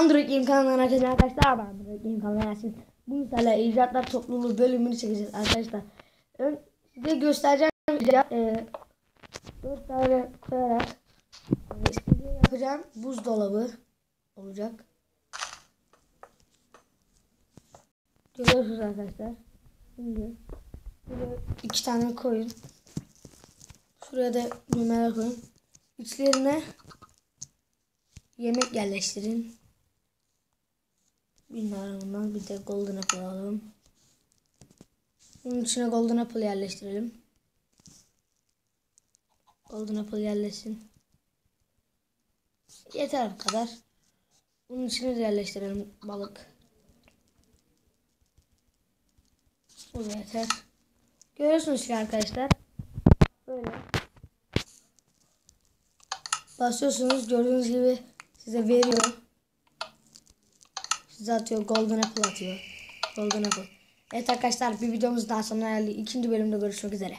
Android Game kanalına herkese arkadaşlar ben Android Game kanalına Yasin. Bu sizlerle icatlar topluluğu bölümünü çekeceğiz arkadaşlar. Ön, size göstereceğim icat, e, 4 tane koyarak e, yapacağım. Buzdolabı olacak. Görüyorsunuz arkadaşlar. Şimdi böyle iki tane koyun. Şuraya da numara koyun. İçlerine yemek yerleştirin. Bilmiyorum bundan bir de golden apple alalım. Bunun içine golden apple yerleştirelim. Golden apple yerleşsin. Yeter bu kadar. Bunun içine de yerleştirelim balık. Bu da yeter. Görüyorsunuz ki arkadaşlar. Böyle. Basıyorsunuz gördüğünüz gibi size veriyor. Size atıyor golden apple atıyor. Golden apple. Evet arkadaşlar bir videomuz daha sonuna geldi. İkinci bölümde görüşmek üzere.